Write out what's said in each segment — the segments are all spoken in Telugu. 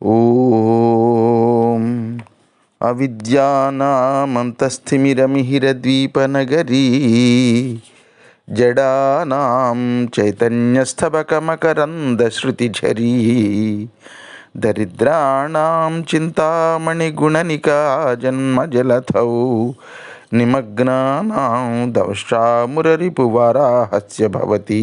ఓం అవిద్యానామంతస్థిమిరమిహిరద్వీపనగరీ జడానాం చైతన్యస్తబకమకరందశ్రుతిఝరీ దరిద్రాణం చింతామణిగుణనికా జన్మజలథౌ నిమగ్నానాం దవశామురరిపువారాహస్య భవతి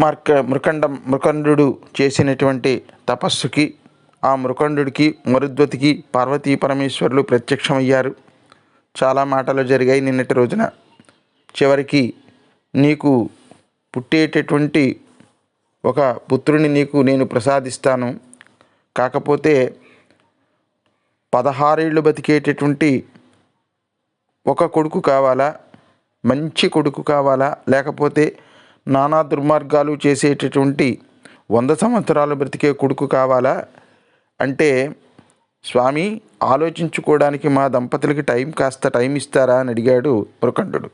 మార్క మృఖండం మృకండు చేసినటువంటి తపస్సుకి ఆ మృకండుడికి మరుద్వతికి పార్వతీ పరమేశ్వరులు ప్రత్యక్షమయ్యారు. చాలా మాటలు జరిగాయి నిన్నటి రోజున. చివరికి నీకు పుట్టేటటువంటి ఒక పుత్రుని నీకు నేను ప్రసాదిస్తాను. కాకపోతే పదహారేళ్ళు బతికేటటువంటి ఒక కొడుకు కావాలా? మంచి కొడుకు కావాలా? లేకపోతే నానా దుర్మార్గాలు చేసేటటువంటి వంద సంవత్సరాలు బ్రతికే కొడుకు కావాలా? అంటే స్వామి ఆలోచించుకోవడానికి మా దంపతులకి టైం కాస్త టైం ఇస్తారా అని అడిగాడు మృకంఠుడు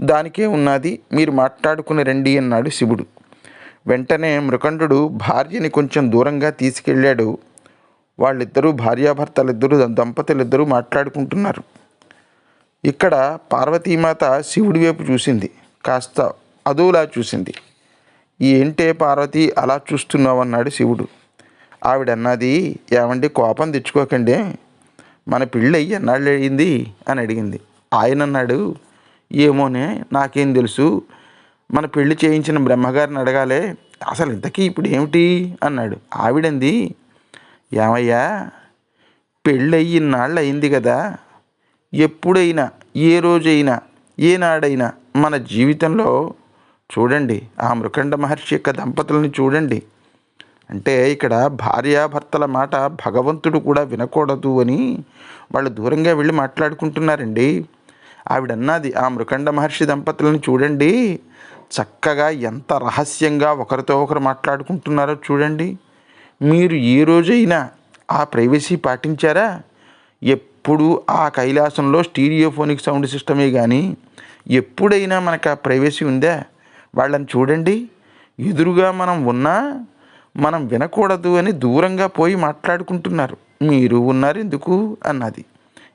దానికే ఉన్నది మీరు మాట్లాడుకుని రండి అన్నాడు శివుడు. వెంటనే మృకంఠుడు భార్యని కొంచెం దూరంగా తీసుకెళ్ళాడు. వాళ్ళిద్దరూ భార్యాభర్తలిద్దరూ దంపతులిద్దరూ మాట్లాడుకుంటున్నారు. ఇక్కడ పార్వతీమాత శివుడి వైపు చూసింది. కాస్త అదోలా చూసింది. ఏంటే పార్వతి అలా చూస్తున్నావు అన్నాడు శివుడు. ఆవిడన్నది ఏమండి కోపం తెచ్చుకోకండి. మన పెళ్ళి అయ్యి ఎన్నాళ్ళు అయ్యింది అని అడిగింది. ఆయన అన్నాడు ఏమోనే నాకేం తెలుసు. మన పెళ్ళి చేయించిన బ్రహ్మగారిని అడగాలే. అసలు ఇంతకీ ఇప్పుడు ఏమిటి? అన్నాడు. ఆవిడంది ఏమయ్యా పెళ్ళయ్యి నాళ్ళు అయింది కదా. ఎప్పుడైనా ఏ రోజైనా ఏనాడైనా మన జీవితంలో చూడండి ఆ మృకండ మహర్షి యొక్క దంపతులను చూడండి. అంటే ఇక్కడ భార్యాభర్తల మాట భగవంతుడు కూడా వినకూడదు అని వాళ్ళు దూరంగా వెళ్ళి మాట్లాడుకుంటున్నారండి. ఆవిడన్నది ఆ మృకండ మహర్షి దంపతులను చూడండి చక్కగా ఎంత రహస్యంగా ఒకరితో ఒకరు మాట్లాడుకుంటున్నారో చూడండి. మీరు ఏ రోజైనా ఆ ప్రైవసీ పాటించారా? ఎప్పుడు ఆ కైలాసంలో స్టీరియోఫోనిక్ సౌండ్ సిస్టమే కానీ ఎప్పుడైనా మనకు ఆ ప్రైవసీ ఉందా? వాళ్ళని చూడండి. ఎదురుగా మనం ఉన్నా మనం వినకూడదు అని దూరంగా పోయి మాట్లాడుకుంటున్నారు. మీరు ఉన్నారు ఎందుకు? అన్నది.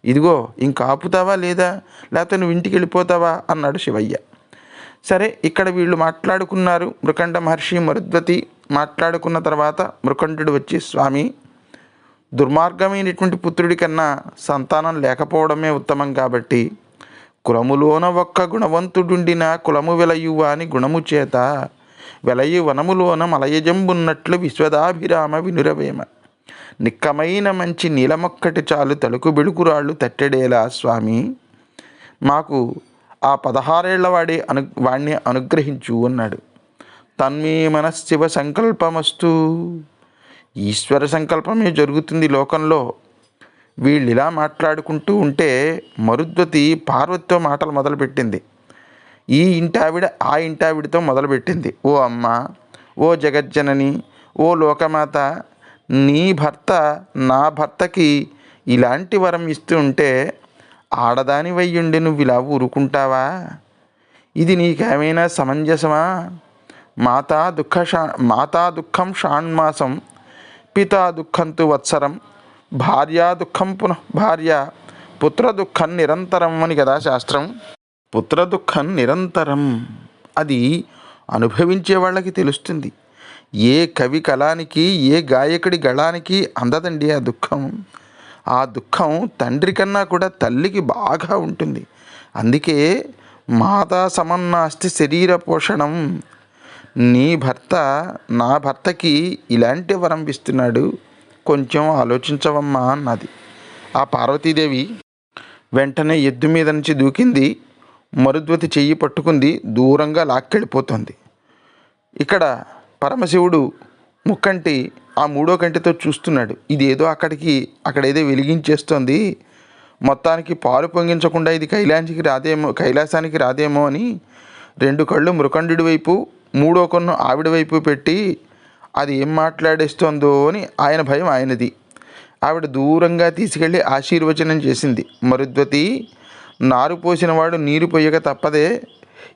ఇదిగో ఇంక ఆపుతావా లేదా? లేకపోతే నువ్వు ఇంటికి వెళ్ళిపోతావా? అన్నాడు శివయ్య. సరే ఇక్కడ వీళ్ళు మాట్లాడుకున్నారు. మృకండ మహర్షి మరుద్వతి మాట్లాడుకున్న తర్వాత మృకంఠుడు వచ్చి స్వామి దుర్మార్గమైనటువంటి పుత్రుడి కన్నా సంతానం లేకపోవడమే ఉత్తమం కాబట్టి కులములోన ఒక్క గుణవంతుడుండిన కులము వెలయువ అని గుణము చేత వెలయు వనములోన మలయజంబున్నట్లు విశ్వదాభిరామ వినురవేమ. నిక్కమైన మంచి నీలమొక్కటి చాలు తలుకు బిడుకురాళ్ళు తట్టెడేలా స్వామి. మాకు ఆ పదహారేళ్ళవాడి అను వాణ్ణి అనుగ్రహించు అన్నాడు. తన్మీ మనశివ సంకల్పమస్తు. ఈశ్వర సంకల్పమే జరుగుతుంది లోకంలో. వీళ్ళు ఇలా మాట్లాడుకుంటూ ఉంటే మరుద్వతి పార్వతితో మాటలు మొదలుపెట్టింది. ఈ ఇంటావిడ ఆ ఇంటావిడితో మొదలుపెట్టింది. ఓ అమ్మ ఓ జగజ్జనని ఓ లోకమాత నీ భర్త నా భర్తకి ఇలాంటి వరం ఇస్తూ ఉంటే ఆడదాని వయ్యుండి నువ్వు ఇలా ఊరుకుంటావా? ఇది నీకేమైనా సమంజసమా? మాతా దుఃఖ షా మాతా దుఃఖం షాణ్మాసం పితా దుఃఖంతు వత్సరం భార్యా దుఃఖం పునః భార్య పుత్ర దుఃఖం నిరంతరం అని కదా శాస్త్రం. పుత్ర దుఃఖం నిరంతరం అది అనుభవించే వాళ్ళకి తెలుస్తుంది. ఏ కవి కళానికి ఏ గాయకుడి గళానికి అందదండి ఆ దుఃఖం. ఆ దుఃఖం తండ్రి కన్నా కూడా తల్లికి బాగా ఉంటుంది. అందుకే మాతా సమన్నాస్తి శరీర పోషణం. నీ భర్త నా భర్తకి ఇలాంటి వరం ఇస్తున్నాడు. కొంచెం ఆలోచించవమ్మా అన్నది. ఆ పార్వతీదేవి వెంటనే ఎద్దు మీద నుంచి దూకింది. మరుద్వతి చెయ్యి పట్టుకుంది. దూరంగా లాక్కెళ్ళిపోతుంది. ఇక్కడ పరమశివుడు ముక్కంటి ఆ మూడో కంటితో చూస్తున్నాడు. ఇది ఏదో అక్కడికి అక్కడ ఏదో వెలిగించేస్తోంది. మొత్తానికి పాలు పొంగించకుండా ఇది కైలాసానికి రాదేమో కైలాసానికి రాదేమో అని రెండు కళ్ళు మృకండు వైపు మూడో కొన్ను ఆవిడ వైపు పెట్టి అది ఏం మాట్లాడేస్తోందో అని ఆయన భయం ఆయనది. ఆవిడ దూరంగా తీసుకెళ్ళి ఆశీర్వచనం చేసింది. మరుద్వతి నారు పోసినవాడు నీరు పోయక తప్పదే.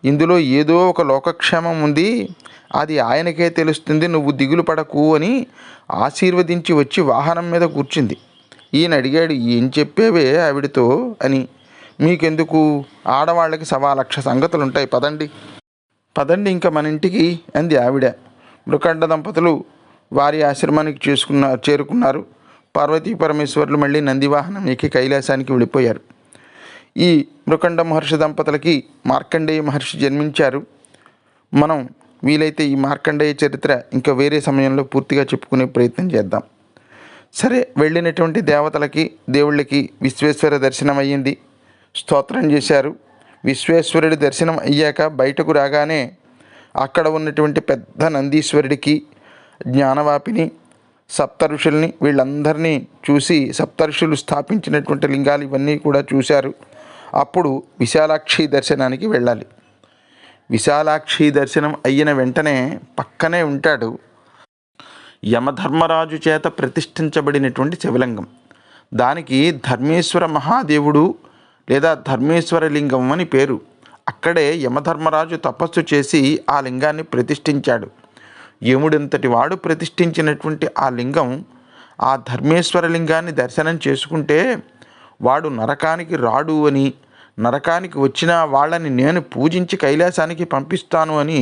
ఇందులో ఏదో ఒక లోకక్షేమం ఉంది. అది ఆయనకే తెలుస్తుంది. నువ్వు దిగులు పడకు అని ఆశీర్వదించి వచ్చి వాహనం మీద కూర్చుంది. ఈయన అడిగాడు ఏం చెప్పేవే ఆవిడతో? అని. మీకెందుకు? ఆడవాళ్ళకి సవా లక్ష సంగతులు ఉంటాయి పదండి. పదండి ఇంకా మన ఇంటికి అంది ఆవిడ. మృకండ దంపతులు వారి ఆశ్రమానికి చేసుకున్న చేరుకున్నారు. పార్వతీ పరమేశ్వరులు మళ్ళీ నందివాహనం ఎక్కి కైలాసానికి వెళ్ళిపోయారు. ఈ మృకండ మహర్షి దంపతులకి మార్కండేయ మహర్షి జన్మించారు. మనం వీలైతే ఈ మార్కండేయ చరిత్ర ఇంకా వేరే సమయంలో పూర్తిగా చెప్పుకునే ప్రయత్నం చేద్దాం. సరే వెళ్ళినటువంటి దేవతలకి దేవుళ్ళకి విశ్వేశ్వర దర్శనం అయ్యింది. స్తోత్రం చేశారు. విశ్వేశ్వరుడి దర్శనం అయ్యాక బయటకు రాగానే అక్కడ ఉన్నటువంటి పెద్ద నందీశ్వరుడికి జ్ఞానవాపిని సప్తఋషుల్ని వీళ్ళందరినీ చూసి సప్తఋషులు స్థాపించినటువంటి లింగాలు ఇవన్నీ కూడా చూశారు. అప్పుడు విశాలాక్షి దర్శనానికి వెళ్ళాలి. విశాలాక్షి దర్శనం అయిన వెంటనే పక్కనే ఉంటాడు యమధర్మరాజు చేత ప్రతిష్ఠించబడినటువంటి శివలింగం. దానికి ధర్మేశ్వర మహాదేవుడు లేదా ధర్మేశ్వర లింగం అని పేరు. అక్కడే యమధర్మరాజు తపస్సు చేసి ఆ లింగాన్ని ప్రతిష్ఠించాడు. యముడంతటి వాడు ప్రతిష్ఠించినటువంటి ఆ లింగం ఆ ధర్మేశ్వర లింగాన్ని దర్శనం చేసుకుంటే వాడు నరకానికి రాడు అని నరకానికి వచ్చిన వాళ్ళని నేను పూజించి కైలాసానికి పంపిస్తాను అని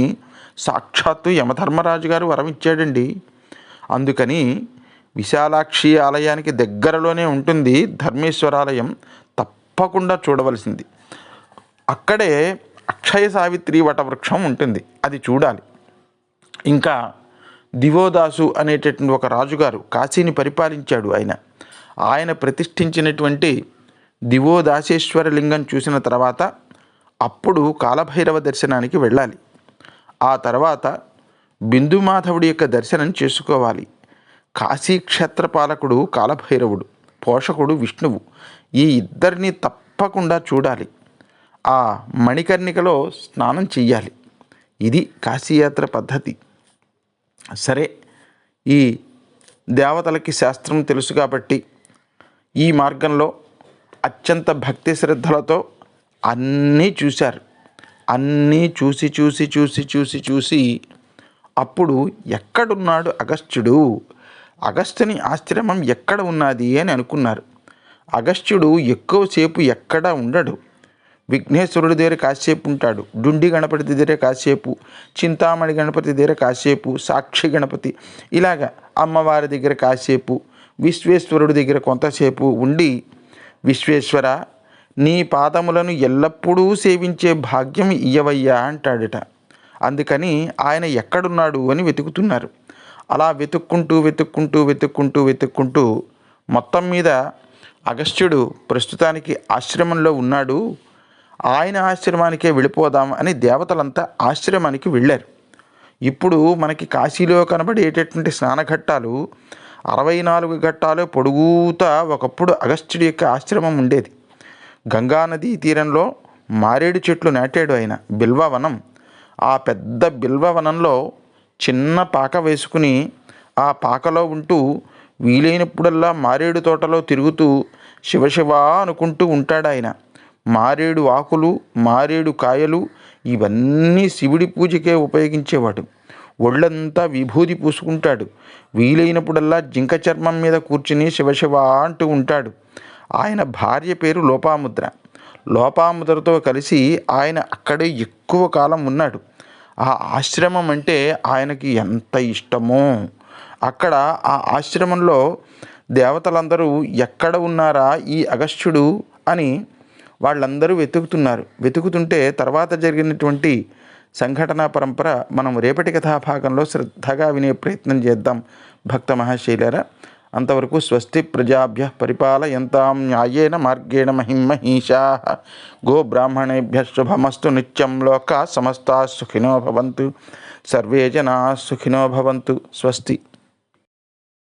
సాక్షాత్తు యమధర్మరాజు గారు వరమిచ్చాడండి. అందుకని విశాలాక్షి ఆలయానికి దగ్గరలోనే ఉంటుంది ధర్మేశ్వరాలయం తప్పకుండా చూడవలసింది. అక్కడే అక్షయ సావిత్రి వటవృక్షం ఉంటుంది. అది చూడాలి. ఇంకా దివోదాసు అనేటటువంటి ఒక రాజుగారు కాశీని పరిపాలించాడు ఆయన. ఆయన ప్రతిష్ఠించినటువంటి దివోదాసేశ్వర లింగం చూసిన తర్వాత అప్పుడు కాలభైరవ దర్శనానికి వెళ్ళాలి. ఆ తర్వాత బిందుమాధవుడి యొక్క దర్శనం చేసుకోవాలి. కాశీ క్షేత్రపాలకుడు కాలభైరవుడు పోషకుడు విష్ణువు. ఈ ఇద్దరిని తప్పకుండా చూడాలి. ఆ మణికర్ణికలో స్నానం చెయ్యాలి. ఇది కాశీయాత్ర పద్ధతి. సరే ఈ దేవతలకి శాస్త్రం తెలుసు కాబట్టి ఈ మార్గంలో అత్యంత భక్తి శ్రద్ధలతో అన్నీ చూశారు. అన్నీ చూసి చూసి చూసి చూసి చూసి అప్పుడు ఎక్కడున్నాడు అగస్త్యుడు? అగస్త్యుని ఆశ్రమం ఎక్కడ ఉన్నది అని అనుకున్నారు. అగస్త్యుడు ఎక్కువసేపు ఎక్కడా ఉండడు. విఘ్నేశ్వరుడి దగ్గర కాసేపు ఉంటాడు. డుండి గణపతి దగ్గర కాసేపు చింతామణి గణపతి దగ్గర కాసేపు సాక్షి గణపతి. ఇలాగా అమ్మవారి దగ్గర కాసేపు విశ్వేశ్వరుడి దగ్గర కొంతసేపు ఉండి విశ్వేశ్వర నీ పాదములను ఎల్లప్పుడూ సేవించే భాగ్యం ఇయ్యవయ్యా అంటాడట. అందుకని ఆయన ఎక్కడున్నాడు అని వెతుకుతున్నారు. అలా వెతుక్కుంటూ వెతుక్కుంటూ వెతుక్కుంటూ వెతుక్కుంటూ మొత్తం మీద అగస్త్యుడు ప్రస్తుతానికి ఆశ్రమంలో ఉన్నాడు. ఆయన ఆశ్రమానికే వెళ్ళిపోదాం అని దేవతలంతా ఆశ్రమానికి వెళ్ళారు. ఇప్పుడు మనకి కాశీలో కనబడేటటువంటి స్నానఘట్టాలు అరవై నాలుగు ఘట్టాలు పొడుగుతా ఒకప్పుడు అగస్త్యుడి యొక్క ఆశ్రమం ఉండేది. గంగానదీ తీరంలో మారేడు చెట్లు నాటాడు ఆయన బిల్వవనం. ఆ పెద్ద బిల్వవనంలో చిన్న పాక వేసుకుని ఆ పాకలో ఉంటూ వీలైనప్పుడల్లా మారేడు తోటలో తిరుగుతూ శివశివ అనుకుంటూ ఉంటాడు ఆయన మారేడు ఆకులు మారేడు కాయలు ఇవన్నీ శివుడి పూజకే ఉపయోగించేవాడు. ఒళ్ళంతా విభూది పూసుకుంటాడు. వీలైనప్పుడల్లా జింక చర్మం మీద కూర్చుని శివశివ అంటూ ఉంటాడు. ఆయన భార్య పేరు లోపాముద్ర. లోపాముద్రతో కలిసి ఆయన అక్కడే ఎక్కువ కాలం ఉన్నాడు. ఆ ఆశ్రమం అంటే ఆయనకి ఎంత ఇష్టమో. అక్కడ ఆ ఆశ్రమంలో దేవతలందరూ ఎక్కడ ఉన్నారా ఈ అగస్త్యుడు అని వాళ్ళందరూ వెతుకుతున్నారు. వెతుకుతుంటే తర్వాత జరిగినటువంటి సంఘటనా పరంపర మనం రేపటి కథాభాగంలో శ్రద్ధగా వినే ప్రయత్నం చేద్దాం. భక్త మహాశైలరా అంతవరకు స్వస్తి ప్రజాభ్య పరిపాలయంతాం న్యాయేన మార్గేణ మహిమహీషా గో బ్రాహ్మణేభ్య శుభమస్తు నిత్యం లోకా సమస్తా సుఖినో భవంతు. సర్వే జనా సుఖినో భవంతు. స్వస్తి.